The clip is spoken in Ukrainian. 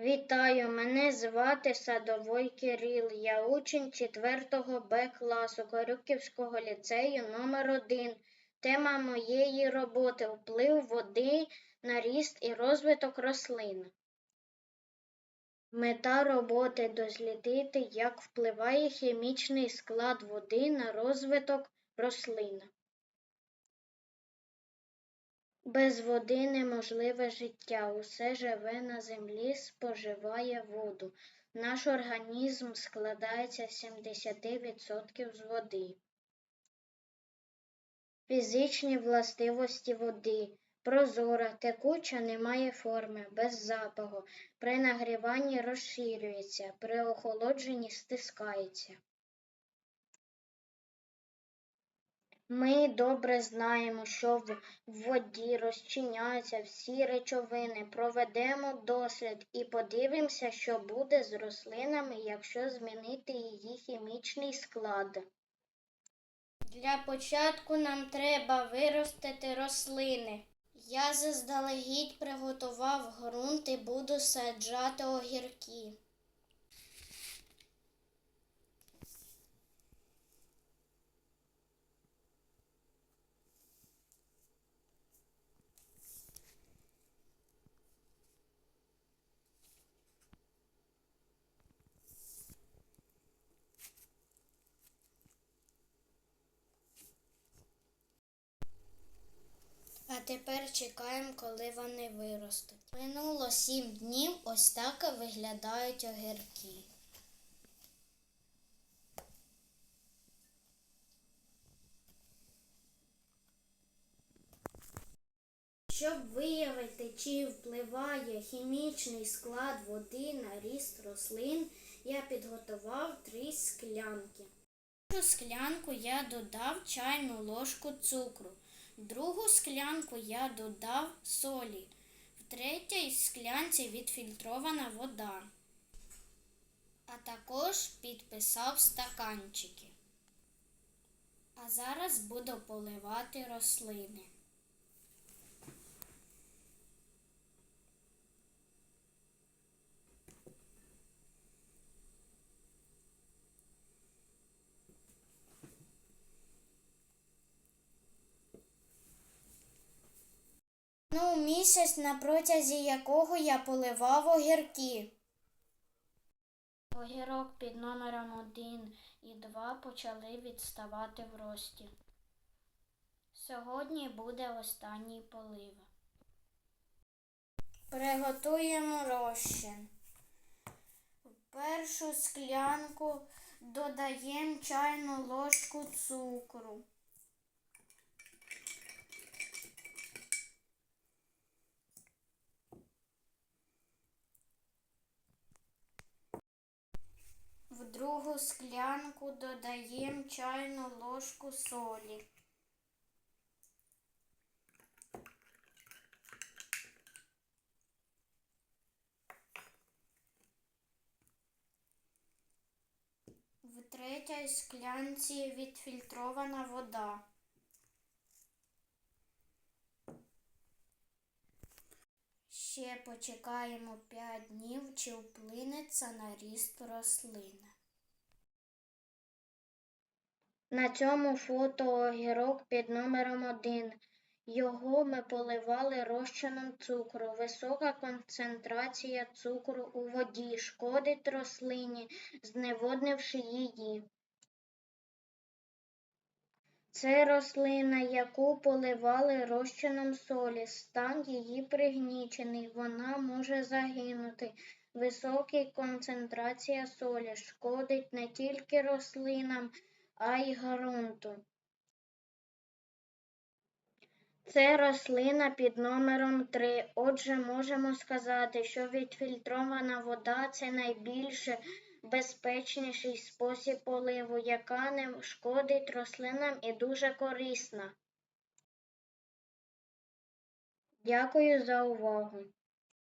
Вітаю, мене звати Садовой Кирил. Я учень 4 Б класу Корюківського ліцею номер 1 Тема моєї роботи вплив води на ріст і розвиток рослин. Мета роботи дослідити, як впливає хімічний склад води на розвиток рослин. Без води неможливе життя. Усе живе на землі, споживає воду. Наш організм складається з 70% з води. Фізичні властивості води. Прозора, текуча, не має форми, без запаху. При нагріванні розширюється, при охолодженні стискається. Ми добре знаємо, що в воді розчиняються всі речовини. Проведемо дослід і подивимося, що буде з рослинами, якщо змінити її хімічний склад. Для початку нам треба виростити рослини. Я заздалегідь приготував ґрунт і буду саджати огірки. А тепер чекаємо, коли вони виростуть. Минуло сім днів, ось так виглядають огірки. Щоб виявити, чи впливає хімічний склад води на ріст рослин, я підготував три склянки. Першу склянку я додав чайну ложку цукру. Другу склянку я додав солі. В третій склянці відфільтрована вода. А також підписав стаканчики. А зараз буду поливати рослини. Місяць, на протязі якого я поливав огірки. Огірок під номером 1 і 2 почали відставати в рості. Сьогодні буде останній полив. Приготуємо розчин. В першу склянку додаємо чайну ложку цукру. В другу склянку додаємо чайну ложку солі. В третій склянці відфільтрована вода. Ще почекаємо 5 днів, чи вплинеться на ріст рослини. На цьому фото огірок під номером 1. Його ми поливали розчином цукру. Висока концентрація цукру у воді шкодить рослині, зневоднивши її. Це рослина, яку поливали розчином солі. Стан її пригнічений, вона може загинути. Висока концентрація солі шкодить не тільки рослинам, а й. Це рослина під номером 3. Отже, можемо сказати, що відфільтрована вода це найбільш безпечніший спосіб поливу, яка не шкодить рослинам і дуже корисна. Дякую за увагу.